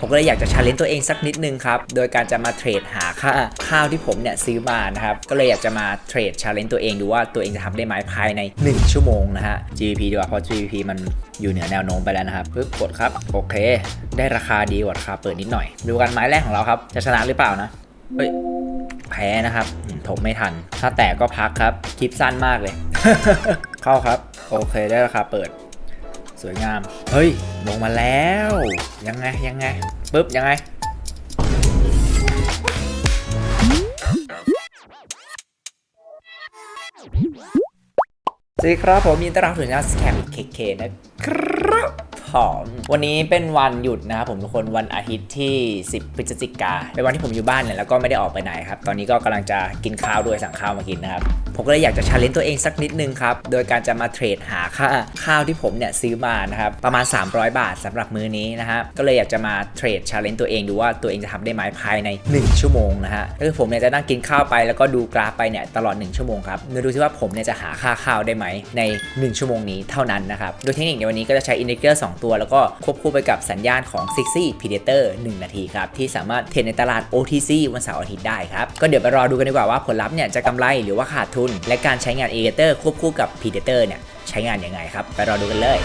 ผมก็เลยอยากจะชาเลนจ์ตัวเองสักนิดนึงครับ โดยการจะมาเทรดหาค่าข้าวที่ผมเนี่ยซื้อมานะครับ ก็เลยอยากจะมาเทรดชาเลนจ์ตัวเองดูว่าตัวเองจะทำได้ไหมภายใน 1 ชั่วโมงนะฮะ GBP ดีกว่าเพราะ GBP มันอยู่เหนือแนวโน้มไปแล้วนะครับปึ๊บกดครับ โอเค ได้ราคาดีกว่าราคาเปิดนิดหน่อย ดูกันไม้แรกของเราครับ จะชนะหรือเปล่านะ เฮ้ย แพ้นะครับอืมถกไม่ทัน ถ้าแตกก็พักครับ คลิปสั้นมากเลย เข้าครับ โอเค ได้ราคาเปิด สวยงาม เฮ้ย ลงมาแล้ว ยังไง ยังไง ปึ๊บ ยังไง สวัสดีครับผมยินดีต้อนรับสู่ช่องสแคมเคเคนะครับผมวันนี้เป็นวันหยุดนะครับผมทุกคนวันอาทิตย์ที่ 10 พฤศจิกาเป็นวันที่ผมอยู่บ้านเนี่ยแล้วก็ไม่ได้ออกไปไหนครับ ตอนนี้ก็กำลังจะกินข้าวด้วยสั่งข้าวมากินนะครับ ผมก็เลยอยากจะชาเลนจ์ตัวเองสักนิดนึงครับ โดยการจะมาเทรดหาค่าข้าวที่ผมเนี่ยซื้อมานะครับ ประมาณ 300 บาทสำหรับมื้อนี้นะฮะ ก็เลยอยากจะมาเทรดชาเลนจ์ตัวเองดูว่าตัวเองจะทำได้ไหมภายใน 1 ชั่วโมงนะฮะก็คือผมเนี่ยจะนั่งกินข้าวไปแล้วก็ดูกราฟไปเนี่ยตลอด 1 ชั่วโมงครับเดี๋ยวดูซิว่าผมเนี่ยจะหาค่าข้าวได้ไหมใน 1 ชั่วโมงนี้เท่านั้นนะครับ โดยเทคนิคในวันนี้ก็จะใช้อินดิเคเตอร์2ตัว แล้วก็ควบคู่ไปกับสัญญาณของ6 0 Predator 1 นาทีครับที่สามารถเทรดในตลาด OTC วันเสาร์อาทิตย์ได้ครับก็เดี๋ยวไปรอดูกันดีกว่าว่าผลลัพธ์เนี่ยจะกำไรหรือว่าขาดทุนและการใช้งาน Indicator ควบคู่กับ Predator เนี่ยใช้งานยังไงครับ ไปรอดูกันเลย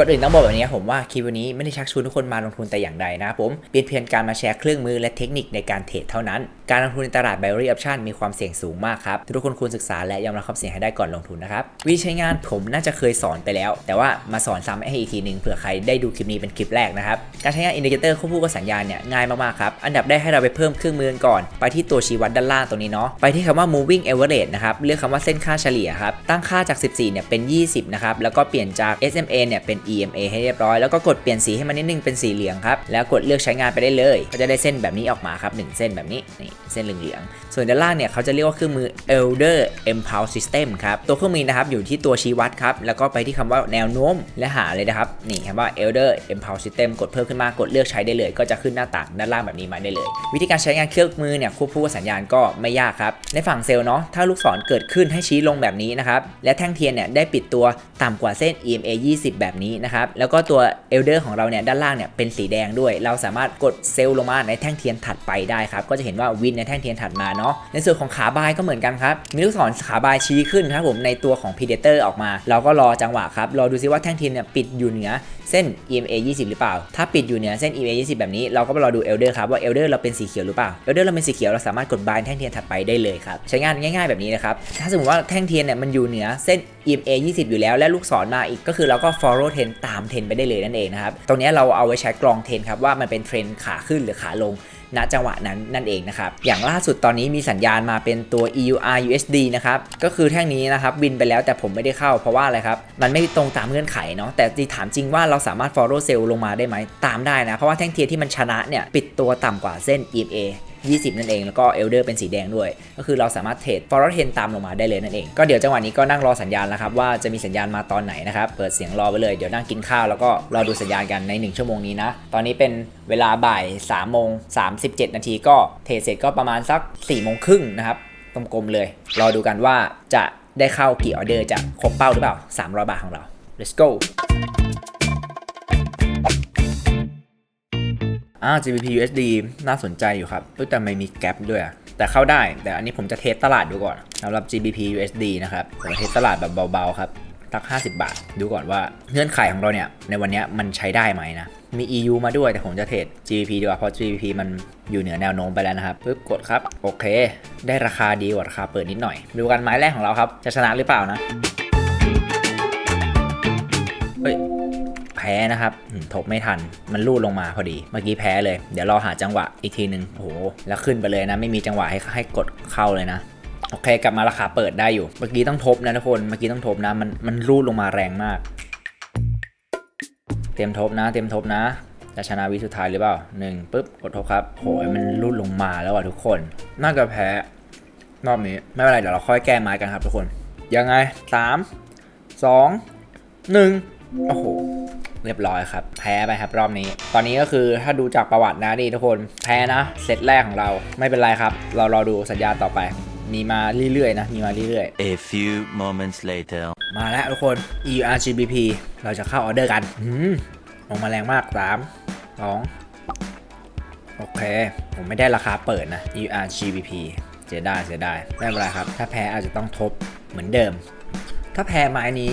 ก่อนอื่นต้องบอกแบบนี้ผมว่าคลิปวันนี้ไม่ได้ชักชวนทุกคนมาลงทุนแต่อย่างใดนะครับผมเป็นเพียงการมาแชร์เครื่องมือและเทคนิคในการเทรดเท่านั้น การลงทุนในตลาด Binary Option มีความเสี่ยงสูงมากครับทุกคนควรศึกษาและยอมรับความเสี่ยงให้ได้ก่อนลงทุนนะครับวิธีใช้งานผมน่าจะเคยสอนไปแล้ว แต่ว่ามาสอนซ้ำให้อีกทีหนึ่งเผื่อใครได้ดูคลิปนี้เป็นคลิปแรกนะครับการใช้งานอินดิเคเตอร์ควบคู่กับสัญญาณเนี่ยง่ายมากๆครับอันดับแรกให้เราไปเพิ่มเครื่องมือก่อนไปที่ตัวชี้วัดด้านล่างตรงนี้เนาะไปที่คำว่า moving average นะครับเลือกคำว่าเส้นค่าเฉลี่ยครับตั้งค่าจาก 14เนี่ยเป็น 20นะครับแล้วก็เปลี่ยนจาก SMA เนี่ยเป็น EMA ให้เรียบร้อยแล้วก็กดเปลี่ยนสีให้มันนิดนึงเป็นสีเหลืองครับแล้วกดเลือกใช้งานไปได้เลย ก็จะได้เส้นแบบนี้ออกมาครับหนึ่งเส้นแบบนี้นี่เส้นเหลืองๆส่วนด้านล่างเนี่ยเขาจะเรียกว่าเครื่องมือ Elder Impulse System ครับตัวเครื่องมือนะครับอยู่ที่ตัวชี้วัดครับแล้วก็ไปที่คำว่าแนวโน้มและหาเลยนะครับนี่คำว่า Elder Impulse System กดเพิ่มขึ้นมากดเลือกใช้ได้เลย ก็จะขึ้นหน้าต่างด้านล่างแบบนี้มาได้เลย วิธีการใช้งานเครื่องมือเนี่ยควบคู่กับสัญญาณก็ไม่ยากครับในฝั่งเซลล์เนาะถ้าลูกศรเกิดขึ้นให้ชี้ลงแบบนี้นะครับและแท่งเทียนเนี่ยได้ปิดตัวต่ำกว่าเส้น EMA 20 แบบนี้นะครับ แล้วก็ตัว Elder ของเราเนี่ยด้านล่างเนี่ยเป็นสีแดงด้วย เราสามารถกดเซลล์ลงมาในแท่งเทียนถัดไปได้ครับ ก็จะเห็นว่าวินในแท่งเทียนถัดมาเนาะ ในส่วนของขาบายก็เหมือนกันครับ มีลูกศรขาบายชี้ขึ้นครับผมในตัวของ Predator ออกมา เราก็รอจังหวะครับ รอดูซิว่าแท่งเทียนเนี่ยปิดอยู่เหนือเส้น EMA 20 หรือเปล่า ถ้าปิดอยู่เหนือเส้น EMA 20 แบบนี้ เราก็มารอดู Elder ครับว่า Elder เราเป็นสีเขียวหรือเปล่า Elder เราเป็นสีเขียวเราสามารถกดบายแท่งเทียนถัดไปได้เลยครับ ใช้งานง่าย ๆแบบนี้นะครับ ถ้าสมมติว่าแท่งเทียนเนี่ยมันอยู่เหนือเส้น EMA 20 อยู่แล้ว และลูกศรมาอีกก็คือเราก็ follow trend ตามเทรนไปได้เลยนั่นเองนะครับ ตรงนี้เราเอาไว้ใช้กรองเทรนครับว่ามันเป็นเทรนขาขึ้นหรือขาลงณจังหวะนั้นนั่นเองนะครับ อย่างล่าสุดตอนนี้มีสัญญาณมาเป็นตัว EUR USD นะครับ ก็คือแท่งนี้นะครับบินไปแล้วแต่ผมไม่ได้เข้าเพราะว่าอะไรครับ มันไม่ตรงตามเงื่อนไขเนาะ แต่ที่ถามจริงว่าเราสามารถ follow sell ลงมาได้ไหม ตามได้นะ เพราะว่าแท่งเทียนที่มันชนะเนี่ย ปิดตัวต่ำกว่าเส้น EMA 20 นั่นเอง แล้วก็ Elder เป็นสีแดงด้วย ก็คือเราสามารถเทรด forward trend ตามลงมาได้เลยนั่นเอง ก็เดี๋ยวจังหวะนี้ก็นั่งรอสัญญาณแล้วครับว่าจะมีสัญญาณมาตอนไหนนะครับ เปิดเสียงรอไปเลย เดี๋ยวนั่งกินข้าวแล้วก็รอดูสัญญาณกันใน 1 ชั่วโมงนี้นะ ตอนนี้เป็นเวลาบ่าย3โมง37 นาทีก็เทรดเสร็จก็ประมาณสัก4โมงครึ่งนะครับกลมๆเลย รอดูกันว่าจะได้เข้ากี่ออเดอร์จะครบเป้าหรือเปล่า 300 บาทของเรา let's go อ่า GBP USD น่าสนใจอยู่ครับแต่ไม่มีแกลบด้วยอะแต่เข้าได้ แต่อันนี้ผมจะเทสตลาดดูก่อนสำหรับ GBP USD นะครับ ผมจะเทสตลาดแบบเบาๆครับสัก 50 บาท ดูก่อนว่าเงื่อนไขของเราเนี่ย ในวันนี้มันใช้ได้ไหมนะ มี EU มาด้วยแต่ผมจะเทรด GBP ดีกว่า เพราะ GBP มันอยู่เหนือแนวโน้มไปแล้วนะครับปึ๊บกดครับ โอเค ได้ราคาดีกว่าราคาเปิดนิดหน่อย ดูกันไม้แรกของเราครับ จะชนะหรือเปล่านะ พ้นะครับอืมถกไม่ทัน มันลูดลงมาพอดี เมื่อกี้แพ้เลย เดี๋ยวรอหาจังหวะอีกทีหนึ่งโอ้โห แล้วขึ้นไปเลยนะ ไม่มีจังหวะให้ให้กดเข้าเลยนะ โอเค กลับมาราคาเปิดได้อยู่ เมื่อกี้ต้องทบนะทุกคน เมื่อกี้ต้องทบนะ มัน มันรูดลงมาแรงมาก เตรียมทบนะ เตรียมทบนะ จะชนะวิสุดท้ายหรือเปล่าหนึ่งปุ๊บ กดทบครับโหยมันรูดลงมาแล้วอะทุกคน น่าจะแพ้ รอบนี้ ไม่เป็นไร เดี๋ยวเราค่อยแก้ไม้กันครับทุกคน ยังไงสามสองหนึ่งโอ้โห เรียบร้อยครับ แพ้ไปครับรอบนี้ ตอนนี้ก็คือถ้าดูจากประวัตินะนี่ทุกคน แพ้นะเซตแรกของเราไม่เป็นไรครับ เรารอดูสัญญาณต่อไป มีมาเรื่อยๆนะ มีมาเรื่อย A few moments later. ๆมาแล้วทุกคน ERGBP เราจะเข้าออเดอร์กันอืมลงมาแรงมาก 3 2 โอเค ผมไม่ได้ราคาเปิดนะ ERGBP เสียดายเสียดายไม่เป็นไรครับ ถ้าแพ้อาจจะต้องทบเหมือนเดิม ถ้าแพ้ไม้นี้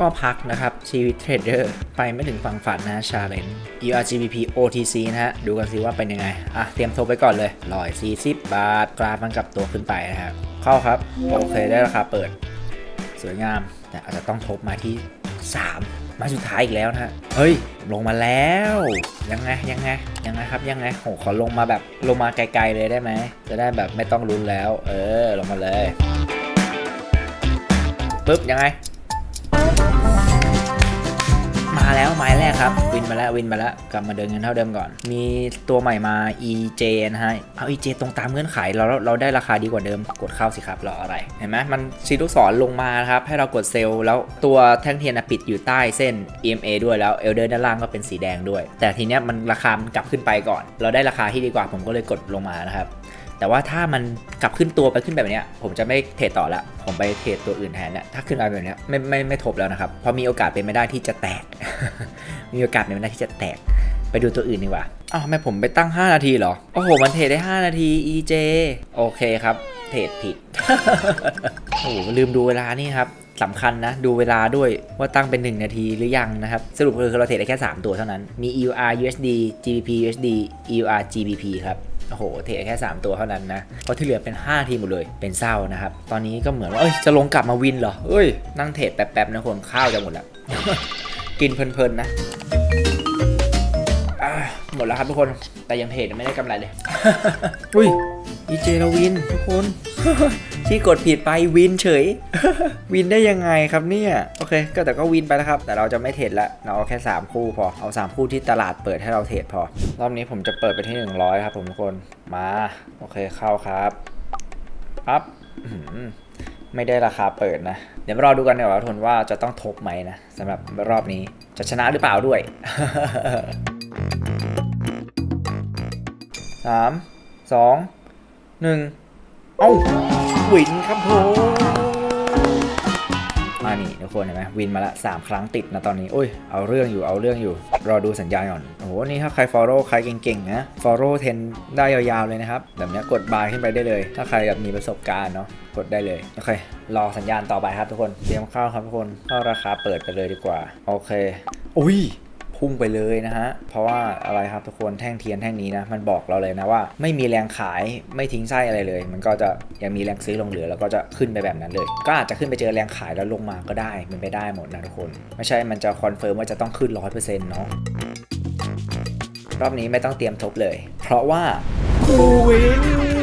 ก็พักนะครับ ชีวิตเทรดเดอร์ไปไม่ถึงฝั่งฝันนะชาเลน ERGBP OTC นะฮะ ดูกันสิว่าเป็นยังไง อะ เตรียมทบไปก่อนเลยร้อยสี่สิบบาท กราฟมันกลับตัวขึ้นไปนะครับเข้าครับ โอเคได้ราคาเปิด สวยงาม แต่อาจจะต้องทบมาที่ 3 มาสุดท้ายอีกแล้วนะฮะ เฮ้ย ลงมาแล้ว ยังไง ยังไง ยังไงครับ ยังไงโหขอลงมาแบบลงมาไกลๆเลยได้ไหม จะได้แบบไม่ต้องลุ้นแล้ว เออ ลงมาเลย ปึ๊บ ยังไง มาแล้วไม้แรกครับ วินมาแล้ววินมาแล้วกลับมาเดินเงินเท่าเดิมก่อน มีตัวใหม่มา EJ นะฮะเอา EJ ตรงตามเงื่อนไขเราเราเราได้ราคาดีกว่าเดิมกดเข้าสิครับรออะไรเห็นไหมมันซีลูกศรลงมาครับให้เรากดเซลล์แล้วตัวแท่งเทียนปิดอยู่ใต้เส้น EMA ด้วยแล้วเอลเดอร์ด้านล่างก็เป็นสีแดงด้วย แต่ทีเนี้ยมันราคามันกลับขึ้นไปก่อน เราได้ราคาที่ดีกว่าผมก็เลยกดลงมานะครับ แต่ว่าถ้ามันกลับขึ้นตัวไปขึ้นแบบนี้ผมจะไม่เทรดต่อละผมไปเทรดตัวอื่นแทนเนี่ยถ้าขึ้นมาแบบนี้ไม่ไม่ไม่ทบแล้วนะครับเพราะมีโอกาสเป็นไม่ได้ที่จะแตก มีโอกาสเป็นไม่ได้ที่จะแตก ไปดูตัวอื่นดีกว่าอ้าวทำไมผมไปตั้ง 5 นาทีเหรอโอ้โหมันเทรดได้ 5 นาที EJ โอเคครับเทรดผิดโอ้โหลืมดูเวลานี่ครับสำคัญนะ ดูเวลาด้วยว่าตั้งเป็น 1 นาทีหรือยังนะครับ สรุปคือเราเทรดได้แค่ 3 ตัวเท่านั้น มี EUR USD GBP USD EUR GBP ครับ โอ้โหเทแค่ 3 ตัวเท่านั้นนะเพราะที่เหลือเป็น 5 ทีหมดเลยเป็นเศร้านะครับ ตอนนี้ก็เหมือนว่าเอ้ยจะลงกลับมาวินเหรอเอ้ยนั่งเทรดแป๊บๆนะคนข้าวจะหมดแล้ว กินเพลินๆนะอะหมดแล้วครับทุกคนแต่ยังเทรดไม่ได้กำไรเลยอุ้ยอีเจเราวินทุกคนที่กดผิดไปวินเฉย วินได้ยังไงครับเนี่ยโอเค ก็แต่ก็วินไปแล้วครับ แต่เราจะไม่เทรดละเราเอาแค่ 3 คู่พอเอา 3 คู่ที่ตลาดเปิดให้เราเทรดพอ รอบนี้ผมจะเปิดไปที่ 100 ครับผมทุกคนมาโอเคเข้าครับปั๊บอื้อหือไม่ได้ราคาเปิดนะ เดี๋ยวมารอดูกันดีกว่าทุนว่าจะต้องทบไหมนะสำหรับรอบนี้จะชนะหรือเปล่าด้วยสามสอง หนึ่งเอ้าวินครับผมมานี่ทุกคนเห็นไหมวินมาละสามครั้งติดนะตอนนี้โอ้ยเอาเรื่องอยู่เอาเรื่องอยู่ รอดูสัญญาณก่อนโอ้โหนี่ถ้าใคร follow ใครเก่งๆนะ follow 10ได้ยาวๆเลยนะครับแบบเนี้ยกดบายขึ้นไปได้เลย ถ้าใครแบบมีประสบการณ์เนาะกดได้เลยโอเครอสัญญาณต่อไปครับทุกคนเตรียมเข้าครับทุกคนเข้าราคาเปิดไปเลยดีกว่า โอเคอุ้ย พุ่งไปเลยนะฮะ เพราะว่าอะไรครับทุกคนแท่งเทียนแท่งนี้นะ มันบอกเราเลยนะว่า ไม่มีแรงขายไม่ทิ้งไส้อะไรเลย มันก็จะยังมีแรงซื้อลงเหลือ แล้วก็จะขึ้นไปแบบนั้นเลย ก็อาจจะขึ้นไปเจอแรงขายแล้วลงมาก็ได้มันไปได้หมดนะทุกคน ไม่ใช่มันจะคอนเฟิร์มว่าจะต้องขึ้น100%เนาะรอบนี้ไม่ต้องเตรียมทบเลย เพราะว่ากูวิน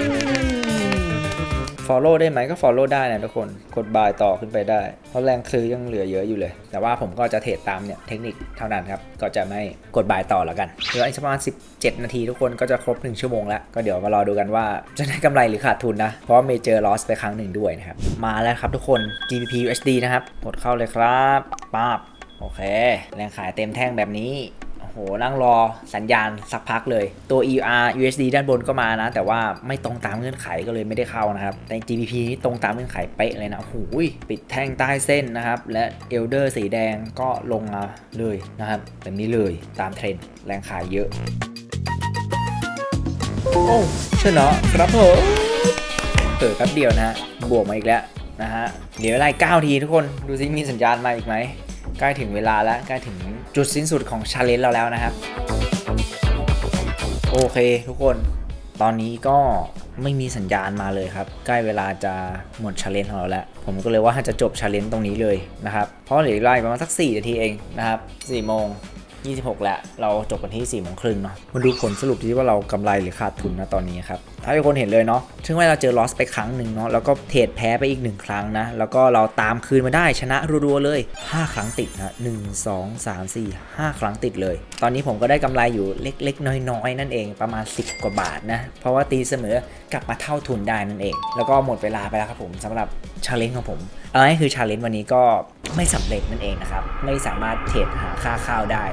follow ได้ไหมก็ follow ได้นะทุกคนกดบายต่อขึ้นไปได้ เพราะแรงซื้อยังเหลือเยอะอยู่เลย แต่ว่าผมก็จะเทรดตามเนี่ยเทคนิคเท่านั้นครับ ก็จะไม่กดบายต่อแล้วกันเหลืออีกประมาณ 17 นาทีทุกคนก็จะครบ 1 ชั่วโมงแล้ว ก็เดี๋ยวมารอดูกันว่าจะได้กำไรหรือขาดทุนนะ เพราะเมเจอร์ลอสไปครั้งหนึ่งด้วยนะครับ มาแล้วครับทุกคน GBP USD นะครับกดเข้าเลยครับป๊าบโอเค แรงขายเต็มแท่งแบบนี้ หนั่งรอสัญญาณสักพักเลย ตัว EUR USD ด้านบนก็มานะ แต่ว่าไม่ตรงตามเงื่อนไขก็เลยไม่ได้เข้านะครับ แต่ GBP นี่ตรงตามเงื่อนไขเป๊ะเลยนะโอ้โหปิดแท่งใต้เส้นนะครับ และ Elder สีแดงก็ลงมาเลยนะครับแบบนี้เลยตามเทรนด์แรงขายเยอะ โอ้ชนะครับผมเปิดแป๊บเดียวนะฮะบวกมาอีกแล้วนะฮะ เดี๋ยวเวลาอีก9ทีทุกคน ดูซิมีสัญญาณมาอีกไหม ใกล้ถึงเวลาแล้วใกล้ถึงจุดสิ้นสุดของชาเลนจ์เราแล้วนะครับ โอเคทุกคนตอนนี้ก็ไม่มีสัญญาณมาเลยครับ ใกล้เวลาจะหมดชาเลนจ์ของเราแล้ว ผมก็เลยว่าจะจบชาเลนจ์ตรงนี้เลยนะครับ เพราะเหลือเวลาประมาณสัก 4 นาทีเองนะครับ4โมง 26 แล้ว เราจบกันที่4โมงครึ่งเนาะมาดูผลสรุปที่ว่าเรากำไรหรือขาดทุนนะตอนนี้ครับ ถ้าทุกคนเห็นเลยเนาะซึ่งว่าเราเจอลอสไปครั้งหนึ่งเนาะ แล้วก็เทรดแพ้ไปอีก 1 ครั้งนะ แล้วก็เราตามคืนมาได้ชนะรัวๆเลย 5 ครั้งติดนะ1 2 3 4 5ครั้งติดเลย ตอนนี้ผมก็ได้กำไรอยู่เล็กๆ น้อยๆ นั่นเองประมาณ 10 กว่าบาทนะ เพราะว่าตีเสมอกลับมาเท่าทุนได้นั่นเอง แล้วก็หมดเวลาไปแล้วครับผมสำหรับชาเลนจ์ของผมเอาง่ายคือชาเลนจ์วันนี้ก็ไม่สำเร็จนั่นเองนะครับ ไม่สามารถเทรดหาค่าข้าวได้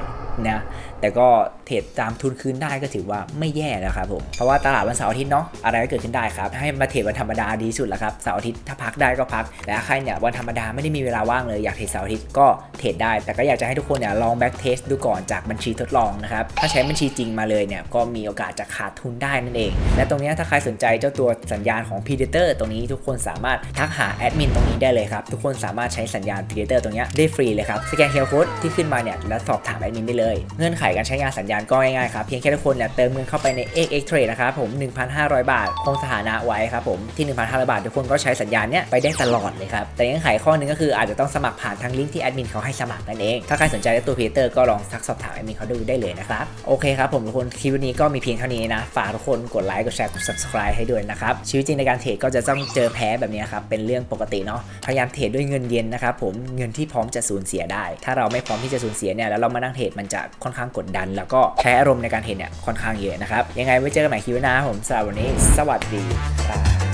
นะแต่ก็เทรดตามทุนคืนได้ก็ถือว่าไม่แย่แล้วครับผมเพราะว่าตลาดวันเสาร์อาทิตย์เนาะอะไรก็เกิดขึ้นได้ครับ ให้มาเทรดวันธรรมดาดีสุดแล้วครับเสาร์อาทิตย์ถ้าพักได้ก็พักแต่ถ้าใครเนี่ยวันธรรมดาไม่ได้มีเวลาว่างเลยอยากเทรดเสาร์อาทิตย์ก็เทรดได้ แต่ก็อยากจะให้ทุกคนเนี่ยลองแบ็กเทสดูก่อนจากบัญชีทดลองนะครับถ้าใช้บัญชีจริงมาเลยเนี่ยก็มีโอกาสจะขาดทุนได้นั่นเอง และตรงนี้ถ้าใครสนใจเจ้าตัวสัญญาณของ Predator ตรงนี้ทุกคนสามารถทักหาแอดมินตรงนี้ได้เลยครับทุกคนสามารถใช้สัญญาณ Predator ตรงนี้ได้ฟรีเลยครับสแกนเคอร์โค้ดที่ขึ้นมาเนี่ยแล้วสอบถามแอดมินได้เลยเงื่อนไขการใช้งานสัญญาณก็ง่ายๆครับ เพียงแค่ทุกคนเนี่ยเติมเงินเข้าไปใน XX Trade นะครับผม 1,500 บาท คงสถานะไว้ครับผมที่ 1,500 บาท ทุกคนก็ใช้สัญญาณเนี้ยไปได้ตลอดเลยครับ แต่เงื่อนไขข้อหนึงก็คืออาจจะต้องสมัครผ่านทางลิงก์ที่แอดมินเขาให้สมัครนั่นเอง ถ้าใครสนใจในตัว Predator ก็ลองทักสอบถามแอดมินเขาดูได้เลยนะครับโอเคครับผมทุกคนคลิปวันนี้ก็มีเพียงเท่านี้นะฝากทุกคนกดไลค์กดแชร์กด subscribe ให้ด้วยนะครับชีวิตจริงในการเทรดก็จะต้องเจอแพ้แบบนี้ครับเป็นเรื่องปกติเนาะพยายามเทรดด้วยเงินเย็นนะครับผมเงินที่พร้อมจะสูญเสียได้ ถ้าเราไม่พร้อมที่จะสูญเสียเนี่ยแล้วเรามานั่งเทรดมันจะค่อนข้างกดดัน แล้วก็ใช้อารมณ์ในการเทรนเนี่ยค่อนข้างเยอะนะครับ ยังไงไว้เจอกันใหม่คลิปหน้าผมสำหรับวันนี้ สวัสดีครับ